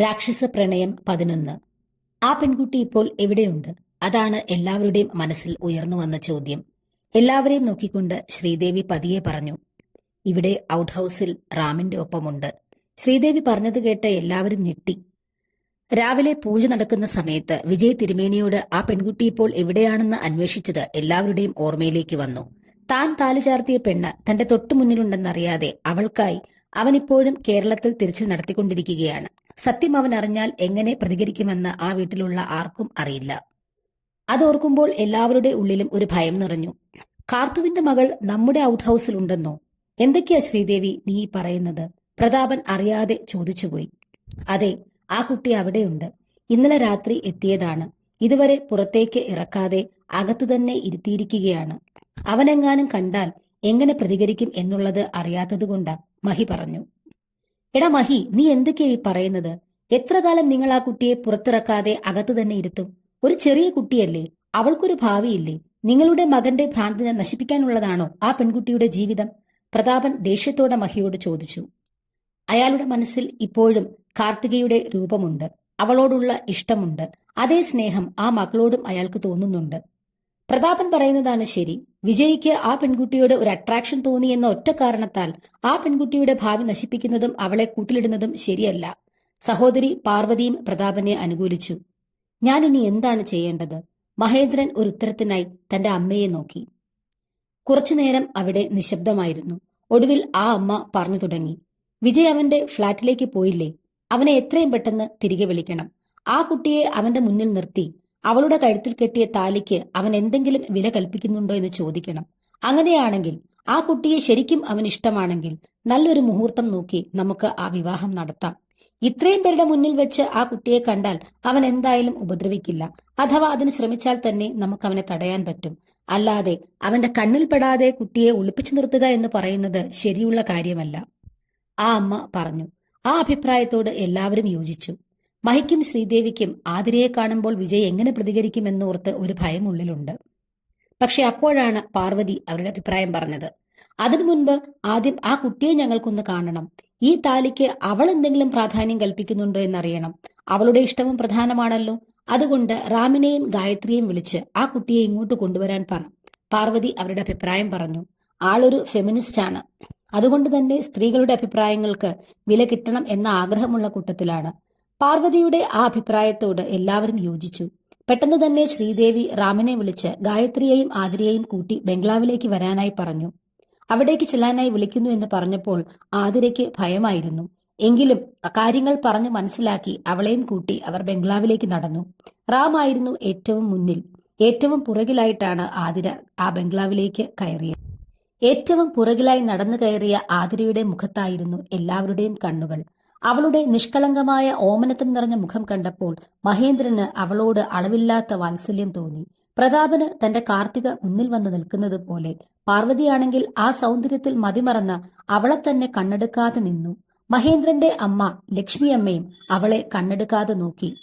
രാക്ഷസ പ്രണയം പതിനൊന്ന്. ആ പെൺകുട്ടി ഇപ്പോൾ എവിടെയുണ്ട്? അതാണ് എല്ലാവരുടെയും മനസ്സിൽ ഉയർന്നു വന്ന ചോദ്യം. എല്ലാവരെയും നോക്കിക്കൊണ്ട് ശ്രീദേവി പതിയെ പറഞ്ഞു ഇവിടെ ഔട്ട് ഹൗസിൽ റാമിന്റെ ഒപ്പമുണ്ട്. ശ്രീദേവി പറഞ്ഞത് കേട്ട് എല്ലാവരും ഞെട്ടി. രാവിലെ പൂജ നടക്കുന്ന സമയത്ത് വിജയ് തിരുമേനിയോട് ആ പെൺകുട്ടി ഇപ്പോൾ എവിടെയാണെന്ന് അന്വേഷിച്ചത് എല്ലാവരുടെയും ഓർമ്മയിലേക്ക് വന്നു. താൻ താലു ചാർത്തിയ പെണ്ണ് തന്റെ തൊട്ടുമുന്നിലുണ്ടെന്നറിയാതെ അവൾക്കായി അവനിപ്പോഴും കേരളത്തിൽ തിരച്ചിൽ നടത്തിക്കൊണ്ടിരിക്കുകയാണ്. സത്യം അവൻ അറിഞ്ഞാൽ എങ്ങനെ പ്രതികരിക്കുമെന്ന് ആ വീട്ടിലുള്ള ആർക്കും അറിയില്ല. അതോർക്കുമ്പോൾ എല്ലാവരുടെ ഉള്ളിലും ഒരു ഭയം നിറഞ്ഞു. കാർത്തുവിന്റെ മകൾ നമ്മുടെ ഔട്ട് ഹൗസിൽ ഉണ്ടെന്നോ എന്തൊക്കെയാ ശ്രീദേവി നീ പറയുന്നത്? പ്രതാപൻ അറിയാതെ ചോദിച്ചുപോയി. അതെ ആ കുട്ടി അവിടെയുണ്ട്. ഇന്നലെ രാത്രി എത്തിയതാണ്. ഇതുവരെ പുറത്തേക്ക് ഇറക്കാതെ അകത്ത് തന്നെ ഇരുത്തിയിരിക്കുകയാണ്. അവനെങ്ങാനും കണ്ടാൽ എങ്ങനെ പ്രതികരിക്കും എന്നുള്ളത് അറിയാത്തതുകൊണ്ടാ മഹി പറഞ്ഞു. എടാ മഹി നീ എന്തൊക്കെയാ ഈ പറയുന്നത്? എത്ര കാലം നിങ്ങൾ ആ കുട്ടിയെ പുറത്തിറക്കാതെ അകത്തു തന്നെ ഇരുത്തും? ഒരു ചെറിയ കുട്ടിയല്ലേ അവൾക്കൊരു ഭാവിയില്ലേ? നിങ്ങളുടെ മകന്റെ ഭ്രാന്തിനെ നശിപ്പിക്കാനുള്ളതാണോ ആ പെൺകുട്ടിയുടെ ജീവിതം? പ്രതാപൻ ദേഷ്യത്തോടെ മഹിയോട് ചോദിച്ചു. അയാളുടെ മനസ്സിൽ ഇപ്പോഴും കാർത്തികയുടെ രൂപമുണ്ട് അവളോടുള്ള ഇഷ്ടമുണ്ട് അതേ സ്നേഹം ആ മകളോടും അയാൾക്ക് തോന്നുന്നുണ്ട്. പ്രതാപൻ പറയുന്നതാണ് ശരി വിജയ്ക്ക് ആ പെൺകുട്ടിയോട് ഒരു അട്രാക്ഷൻ തോന്നി എന്ന ഒറ്റ കാരണത്താൽ ആ പെൺകുട്ടിയുടെ ഭാവി നശിപ്പിക്കുന്നതും അവളെ കൂട്ടിലിടുന്നതും ശരിയല്ല. സഹോദരി പാർവതിയും പ്രതാപനെ അനുകൂലിച്ചു. ഞാൻ ഇനി എന്താണ് ചെയ്യേണ്ടത്? മഹേന്ദ്രൻ ഒരു ഉത്തരത്തിനായി തന്റെ അമ്മയെ നോക്കി. കുറച്ചുനേരം അവിടെ നിശബ്ദമായിരുന്നു. ഒടുവിൽ ആ അമ്മ പറഞ്ഞു തുടങ്ങി. വിജയ് അവന്റെ ഫ്ളാറ്റിലേക്ക് പോയില്ലേ? അവനെ എത്രയും പെട്ടെന്ന് തിരികെ വിളിക്കണം. ആ കുട്ടിയെ അവന്റെ മുന്നിൽ നിർത്തി. അവളുടെ കഴുത്തിൽ കെട്ടിയ താലിക്ക് അവൻ എന്തെങ്കിലും വില കൽപ്പിക്കുന്നുണ്ടോ എന്ന് ചോദിക്കണം. അങ്ങനെയാണെങ്കിൽ ആ കുട്ടിയെ ശരിക്കും അവൻ ഇഷ്ടമാണെങ്കിൽ നല്ലൊരു മുഹൂർത്തം നോക്കി നമുക്ക് ആ വിവാഹം നടത്താം. ഇത്രയും പേരുടെ മുന്നിൽ വെച്ച് ആ കുട്ടിയെ കണ്ടാൽ അവൻ എന്തായാലും ഉപദ്രവിക്കില്ല. അഥവാ അതിന് ശ്രമിച്ചാൽ തന്നെ നമുക്ക് അവനെ തടയാൻ പറ്റും. അല്ലാതെ അവന്റെ കണ്ണിൽപ്പെടാതെ കുട്ടിയെ ഒളിപ്പിച്ചു നിർത്തുക എന്ന് പറയുന്നത് ശരിയുള്ള കാര്യമല്ല. ആ അമ്മ പറഞ്ഞു. ആ അഭിപ്രായത്തോട് എല്ലാവരും യോജിച്ചു. മഹിക്കും ശ്രീദേവിക്കും ആതിരയെ കാണുമ്പോൾ വിജയ് എങ്ങനെ പ്രതികരിക്കുമെന്നോർത്ത് ഒരു ഭയം ഉള്ളിലുണ്ട്. പക്ഷെ അപ്പോഴാണ് പാർവതി അവരുടെ അഭിപ്രായം പറഞ്ഞത്. അതിനു മുൻപ് ആദ്യം ആ കുട്ടിയെ ഞങ്ങൾക്കൊന്ന് കാണണം. ഈ താലിക്ക് അവൾ എന്തെങ്കിലും പ്രാധാന്യം കൽപ്പിക്കുന്നുണ്ടോ എന്നറിയണം. അവളുടെ ഇഷ്ടവും പ്രധാനമാണല്ലോ. അതുകൊണ്ട് റാമിനെയും ഗായത്രിയെയും വിളിച്ച് ആ കുട്ടിയെ ഇങ്ങോട്ട് കൊണ്ടുവരാൻ പറഞ്ഞു പാർവതി അവരുടെ അഭിപ്രായം പറഞ്ഞു. ആളൊരു ഫെമിനിസ്റ്റ് ആണ്. അതുകൊണ്ട് തന്നെ സ്ത്രീകളുടെ അഭിപ്രായങ്ങൾക്ക് വില കിട്ടണം എന്ന ആഗ്രഹമുള്ള കൂട്ടത്തിലാണ്. പാർവതിയുടെ ആ അഭിപ്രായത്തോട് എല്ലാവരും യോജിച്ചു. പെട്ടെന്ന് തന്നെ ശ്രീദേവി റാമിനെ വിളിച്ച് ഗായത്രിയെയും ആതിരയെയും കൂട്ടി ബംഗ്ലാവിലേക്ക് വരാനായി പറഞ്ഞു. അവിടേക്ക് ചെല്ലാനായി വിളിക്കുന്നു എന്ന് പറഞ്ഞപ്പോൾ ആതിരയ്ക്ക് ഭയമായിരുന്നു. എങ്കിലും കാര്യങ്ങൾ പറഞ്ഞു മനസ്സിലാക്കി അവളെയും കൂട്ടി അവർ ബംഗ്ലാവിലേക്ക് നടന്നു. റാമായിരുന്നു ഏറ്റവും മുന്നിൽ. ഏറ്റവും പുറകിലായിട്ടാണ് ആതിര ആ ബംഗ്ലാവിലേക്ക് കയറിയത്. ഏറ്റവും പുറകിലായി നടന്നു കയറിയ ആതിരയുടെ മുഖത്തായിരുന്നു എല്ലാവരുടെയും കണ്ണുകൾ. അവളുടെ നിഷ്കളങ്കമായ ഓമനത്തം നിറഞ്ഞ മുഖം കണ്ടപ്പോൾ മഹേന്ദ്രന് അവളോട് അളവില്ലാത്ത വാത്സല്യം തോന്നി. പ്രതാപന് തന്റെ കാർത്തിക മുന്നിൽ വന്ന് നിൽക്കുന്നത് പോലെ പാർവതിയാണെങ്കിൽ ആ സൗന്ദര്യത്തിൽ മതിമറന്ന അവളെ തന്നെ കണ്ണെടുക്കാതെ നിന്നു. മഹേന്ദ്രന്റെ അമ്മ ലക്ഷ്മിയമ്മയും അവളെ കണ്ണെടുക്കാതെ നോക്കി.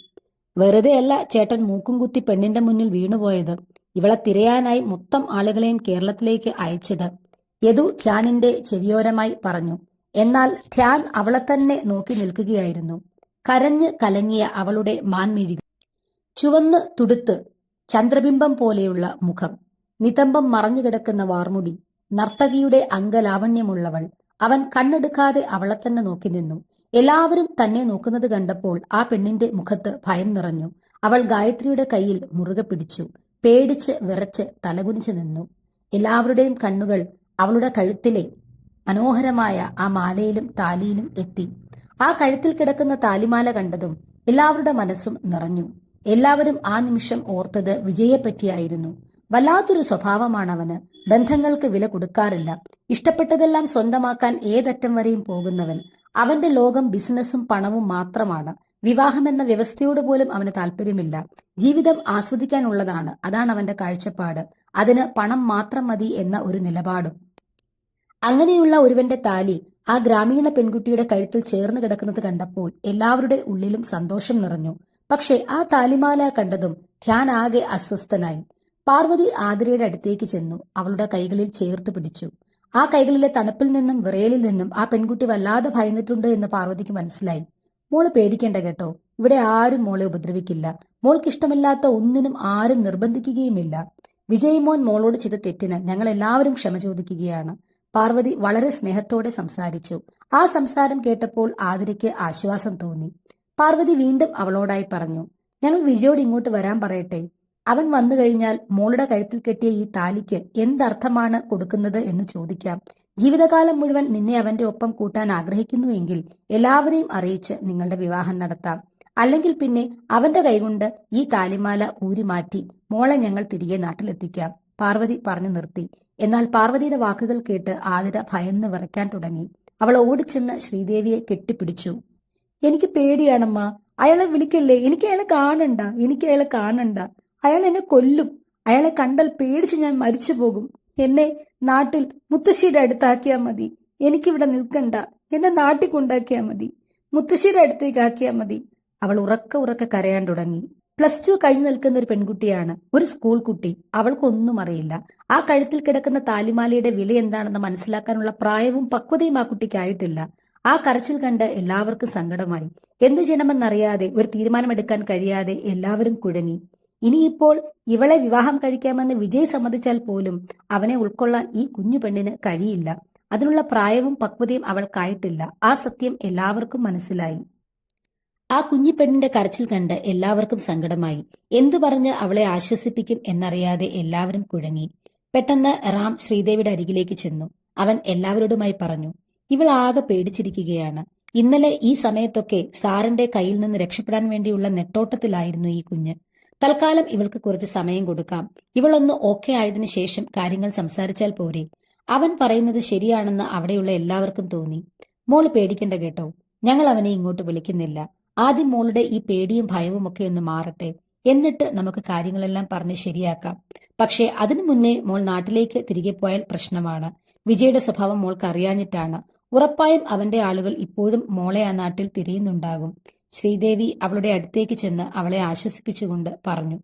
വെറുതെയല്ല ചേട്ടൻ മൂക്കും കുത്തി പെണ്ണിന്റെ മുന്നിൽ വീണുപോയത്. ഇവളെ തിരയാനായി മൊത്തം ആളുകളെയും കേരളത്തിലേക്ക് അയച്ചത്. യദു ധ്യാനിന്റെ ചെവിയോരമായി പറഞ്ഞു. എന്നാൽ ധ്യാൻ അവളെ തന്നെ നോക്കി നിൽക്കുകയായിരുന്നു. കരഞ്ഞ് കലങ്ങിയ അവളുടെ മാൻമിഴി ചുവന്ന് തുടുത്ത് ചന്ദ്രബിംബം പോലെയുള്ള മുഖം. നിതംബം മറഞ്ഞുകിടക്കുന്ന വാർമുടി. നർത്തകിയുടെ അംഗലാവണ്യമുള്ളവൾ. അവൻ കണ്ണെടുക്കാതെ അവളെ തന്നെ നോക്കി നിന്നു. എല്ലാവരും തന്നെ നോക്കുന്നത് കണ്ടപ്പോൾ ആ പെണ്ണിന്റെ മുഖത്ത് ഭയം നിറഞ്ഞു. അവൾ ഗായത്രിയുടെ കയ്യിൽ മുറുകെ പിടിച്ചു. പേടിച്ച് വിറച്ച് തലകുനിച്ചു നിന്നു. എല്ലാവരുടെയും കണ്ണുകൾ അവളുടെ കഴുത്തിലെ മനോഹരമായ ആ മാലയിലും താലിയിലും എത്തി. ആ കഴുത്തിൽ കിടക്കുന്ന താലിമാല കണ്ടതും എല്ലാവരുടെ മനസ്സും നിറഞ്ഞു. എല്ലാവരും ആ നിമിഷം ഓർത്തത് വിജയെപ്പറ്റിയായിരുന്നു വല്ലാത്തൊരു സ്വഭാവമാണ് അവന് ബന്ധങ്ങൾക്ക് വില കൊടുക്കാറില്ല. ഇഷ്ടപ്പെട്ടതെല്ലാം സ്വന്തമാക്കാൻ ഏതറ്റം വരെയും പോകുന്നവൻ. അവന്റെ ലോകം ബിസിനസ്സും പണവും മാത്രമാണ്. വിവാഹമെന്ന വ്യവസ്ഥയോട് പോലും അവന് താല്പര്യമില്ല. ജീവിതം ആസ്വദിക്കാനുള്ളതാണ്. അതാണ് അവന്റെ കാഴ്ചപ്പാട്. അതിന് പണം മാത്രം മതി എന്ന ഒരു നിലപാടും. അങ്ങനെയുള്ള ഒരുവന്റെ താലി ആ ഗ്രാമീണ പെൺകുട്ടിയുടെ കഴുത്തിൽ ചേർന്ന് കിടക്കുന്നത് കണ്ടപ്പോൾ എല്ലാവരുടെ ഉള്ളിലും സന്തോഷം നിറഞ്ഞു. പക്ഷെ ആ താലിമാല കണ്ടതും ധ്യാൻ ആകെ അസ്വസ്ഥനായി. പാർവതി ആതിരയുടെ അടുത്തേക്ക് ചെന്നു അവളുടെ കൈകളിൽ ചേർത്ത് പിടിച്ചു. ആ കൈകളിലെ തണുപ്പിൽ നിന്നും വിറയലിൽ നിന്നും ആ പെൺകുട്ടി വല്ലാതെ ഭയന്നിട്ടുണ്ട് എന്ന് പാർവതിക്ക് മനസ്സിലായി. മോൾ പേടിക്കേണ്ട കേട്ടോ. ഇവിടെ ആരും മോളെ ഉപദ്രവിക്കില്ല. മോൾക്ക് ഇഷ്ടമില്ലാത്ത ഒന്നിനും ആരും നിർബന്ധിക്കുകയുമില്ല. വിജയ് മോൻ മോളോട് ചെയ്ത തെറ്റിന് ഞങ്ങൾ എല്ലാവരും ക്ഷമ ചോദിക്കുകയാണ്. പാർവതി വളരെ സ്നേഹത്തോടെ സംസാരിച്ചു. ആ സംസാരം കേട്ടപ്പോൾ ആതിരയ്ക്ക് ആശ്വാസം തോന്നി. പാർവതി വീണ്ടും അവളോടായി പറഞ്ഞു ഞങ്ങൾ വിജയോട് ഇങ്ങോട്ട് വരാൻ പറയട്ടെ. അവൻ വന്നു കഴിഞ്ഞാൽ മോളുടെ കഴുത്തിൽ കെട്ടിയ ഈ താലിക്ക് എന്തർത്ഥമാണ് കൊടുക്കുന്നത് എന്ന് ചോദിക്കാം. ജീവിതകാലം മുഴുവൻ നിന്നെ അവന്റെ ഒപ്പം കൂട്ടാൻ ആഗ്രഹിക്കുന്നുവെങ്കിൽ എല്ലാവരെയും അറിയിച്ച് നിങ്ങളുടെ വിവാഹം നടത്താം. അല്ലെങ്കിൽ പിന്നെ അവന്റെ കൈകൊണ്ട് ഈ താലിമാല ഊരി മാറ്റി മോളെ ഞങ്ങൾ തിരികെ നാട്ടിലെത്തിക്കാം. പാർവതി പറഞ്ഞു നിർത്തി. എന്നാൽ പാർവതിയുടെ വാക്കുകൾ കേട്ട് ആതിര ഭയന്ന് വിറയ്ക്കാൻ തുടങ്ങി. അവൾ ഓടിച്ചെന്ന് ശ്രീദേവിയെ കെട്ടിപ്പിടിച്ചു. എനിക്ക് പേടിയാണമ്മ. അയാളെ വിളിക്കല്ലേ? എനിക്ക് അയാളെ കാണണ്ട. എനിക്ക് അയാളെ കാണണ്ട. അയാൾ എന്നെ കൊല്ലും. അയാളെ കണ്ടാൽ പേടിച്ച് ഞാൻ മരിച്ചു പോകും. എന്നെ നാട്ടിൽ മുത്തശ്ശിയുടെ അടുത്താക്കിയാൽ മതി. എനിക്കിവിടെ നിൽക്കണ്ട. എന്നെ നാട്ടിൽ കൊണ്ടാക്കിയാൽ മതി. മുത്തശ്ശിയുടെ അടുത്തേക്ക് ആക്കിയാൽ മതി. അവൾ ഉറക്ക ഉറക്ക കരയാൻ തുടങ്ങി. പ്ലസ് ടു കഴിഞ്ഞു നിൽക്കുന്ന ഒരു പെൺകുട്ടിയാണ് ഒരു സ്കൂൾ കുട്ടി. അവൾക്കൊന്നും അറിയില്ല. ആ കഴുത്തിൽ കിടക്കുന്ന താലിമാലയുടെ വില എന്താണെന്ന് മനസ്സിലാക്കാനുള്ള പ്രായവും പക്വതയും ആ കുട്ടിക്കായിട്ടില്ല. ആ കരച്ചിൽ കണ്ട് എല്ലാവർക്കും സങ്കടമായി. എന്തു ചെയ്യണമെന്നറിയാതെ ഒരു തീരുമാനമെടുക്കാൻ കഴിയാതെ എല്ലാവരും കുഴങ്ങി. ഇനിയിപ്പോൾ ഇവളെ വിവാഹം കഴിക്കാമെന്ന് വിജയ് സമ്മതിച്ചാൽ പോലും അവനെ ഉൾക്കൊള്ളാൻ ഈ കുഞ്ഞു പെണ്ണിന് കഴിയില്ല. അതിനുള്ള പ്രായവും പക്വതയും അവൾക്കായിട്ടില്ല. ആ സത്യം എല്ലാവർക്കും മനസ്സിലായി. ആ കുഞ്ഞിപ്പെണ്ണിന്റെ കരച്ചിൽ കണ്ട് എല്ലാവർക്കും സങ്കടമായി. എന്തു പറഞ്ഞ് അവളെ ആശ്വസിപ്പിക്കും എന്നറിയാതെ എല്ലാവരും കുഴങ്ങി. പെട്ടെന്ന് റാം ശ്രീദേവിയുടെ അരികിലേക്ക് ചെന്നു. അവൻ എല്ലാവരോടുമായി പറഞ്ഞു ഇവൾ ആകെ പേടിച്ചിരിക്കുകയാണ്. ഇന്നലെ ഈ സമയത്തൊക്കെ സാറിന്റെ കയ്യിൽ നിന്ന് രക്ഷപ്പെടാൻ വേണ്ടിയുള്ള നെട്ടോട്ടത്തിലായിരുന്നു ഈ കുഞ്ഞ്. തൽക്കാലം ഇവൾക്ക് കുറച്ച് സമയം കൊടുക്കാം. ഇവളൊന്ന് ഓക്കെ ആയതിനു ശേഷം കാര്യങ്ങൾ സംസാരിച്ചാൽ പോരെ. അവൻ പറയുന്നത് ശരിയാണെന്ന് അവിടെയുള്ള എല്ലാവർക്കും തോന്നി. മോൾ പേടിക്കണ്ട കേട്ടോ. ഞങ്ങൾ അവനെ ഇങ്ങോട്ട് വിളിക്കുന്നില്ല. ആദ്യം മോളുടെ ഈ പേടിയും ഭയവും ഒക്കെ ഒന്ന് മാറട്ടെ. എന്നിട്ട് നമുക്ക് കാര്യങ്ങളെല്ലാം പറഞ്ഞ് ശരിയാക്കാം. പക്ഷേ അതിനു മുന്നേ മോൾ നാട്ടിലേക്ക് തിരികെ പോയാൽ പ്രശ്നമാണ്. വിജയുടെ സ്വഭാവം മോൾക്ക് അറിയാഞ്ഞിട്ടാണ്. ഉറപ്പായും അവന്റെ ആളുകൾ ഇപ്പോഴും മോളെ ആ നാട്ടിൽ തിരിയുന്നുണ്ടാകും. ശ്രീദേവി അവളുടെ അടുത്തേക്ക് ചെന്ന് അവളെ ആശ്വസിപ്പിച്ചുകൊണ്ട് പറഞ്ഞു.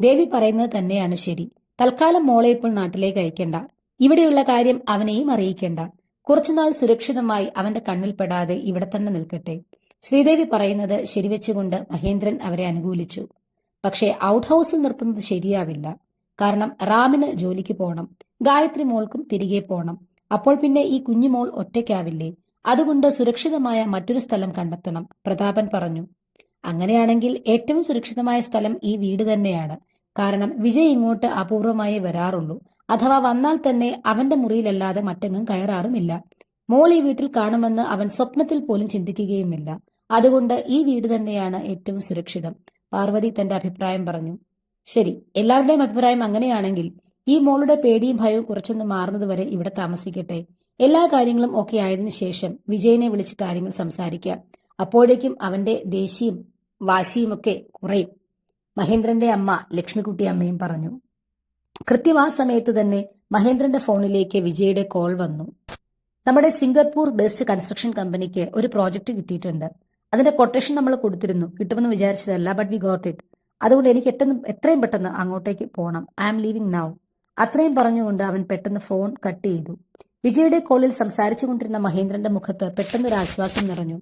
ദേവി പറയുന്നത് തന്നെയാണ് ശരി. തൽക്കാലം മോളെ ഇപ്പോൾ നാട്ടിലേക്ക് അയക്കണ്ട. ഇവിടെയുള്ള കാര്യം അവനെയും അറിയിക്കേണ്ട. കുറച്ചുനാൾ സുരക്ഷിതമായി അവന്റെ കണ്ണിൽപ്പെടാതെ ഇവിടെ തന്നെ നിൽക്കട്ടെ. ശ്രീദേവി പറയുന്നത് ശരിവെച്ചുകൊണ്ട് മഹേന്ദ്രൻ അവരെ അനുകൂലിച്ചു. പക്ഷേ ഔട്ട് ഹൗസിൽ നിർത്തുന്നത് ശരിയാവില്ല. കാരണം റാമിന് ജോലിക്ക് പോകണം ഗായത്രി മോൾക്കും തിരികെ പോകണം അപ്പോൾ പിന്നെ ഈ കുഞ്ഞുമോൾ ഒറ്റയ്ക്കാവില്ലേ? അതുകൊണ്ട് സുരക്ഷിതമായ മറ്റൊരു സ്ഥലം കണ്ടെത്തണം പ്രതാപൻ പറഞ്ഞു. അങ്ങനെയാണെങ്കിൽ ഏറ്റവും സുരക്ഷിതമായ സ്ഥലം ഈ വീട് തന്നെയാണ്. കാരണം വിജയ് ഇങ്ങോട്ട് അപൂർവമായി വരാറുള്ളൂ. അഥവാ വന്നാൽ തന്നെ അവന്റെ മുറിയിലല്ലാതെ മറ്റെങ്ങും കയറാറുമില്ല. മോൾ ഈ വീട്ടിൽ കാണുമെന്ന് അവൻ സ്വപ്നത്തിൽ പോലും ചിന്തിക്കുകയുമില്ല. അതുകൊണ്ട് ഈ വീട് തന്നെയാണ് ഏറ്റവും സുരക്ഷിതം. പാർവതി തന്റെ അഭിപ്രായം പറഞ്ഞു. ശരി എല്ലാവരുടെയും അഭിപ്രായം അങ്ങനെയാണെങ്കിൽ ഈ മോളുടെ പേടിയും ഭയവും കുറച്ചൊന്ന് മാറുന്നതുവരെ ഇവിടെ താമസിക്കട്ടെ. എല്ലാ കാര്യങ്ങളും ഒക്കെ ആയതിനു ശേഷം വിജയനെ വിളിച്ച് കാര്യങ്ങൾ സംസാരിക്കാം. അപ്പോഴേക്കും അവന്റെ ദേഷ്യം വാശിയുമൊക്കെ കുറയും. മഹേന്ദ്രന്റെ അമ്മ ലക്ഷ്മിക്കുട്ടി അമ്മയും പറഞ്ഞു. കൃത്യം ആ സമയത്ത് തന്നെ മഹേന്ദ്രന്റെ ഫോണിലേക്ക് വിജയുടെ കോൾ വന്നു. നമ്മുടെ സിംഗപ്പൂർ ബെസ്റ്റ് കൺസ്ട്രക്ഷൻ കമ്പനിക്ക് ഒരു പ്രോജക്റ്റ് കിട്ടിയിട്ടുണ്ട്. അതിന്റെ കൊട്ടേഷൻ നമ്മൾ കൊടുത്തിരുന്നു. കിട്ടുമെന്ന് വിചാരിച്ചതല്ല ബട്ട് വി ഗോട്ട് ഇറ്റ് അതുകൊണ്ട് എനിക്ക് ഏറ്റവും എത്രയും പെട്ടെന്ന് അങ്ങോട്ടേക്ക് പോകണം ഐ ആം ലീവിംഗ് നൗ അത്രയും പറഞ്ഞുകൊണ്ട് അവൻ പെട്ടെന്ന് ഫോൺ കട്ട് ചെയ്തു. വിജയുടെ കോളിൽ സംസാരിച്ചുകൊണ്ടിരുന്ന മഹേന്ദ്രന്റെ മുഖത്ത് പെട്ടെന്നൊരു ആശ്വാസം നിറഞ്ഞു.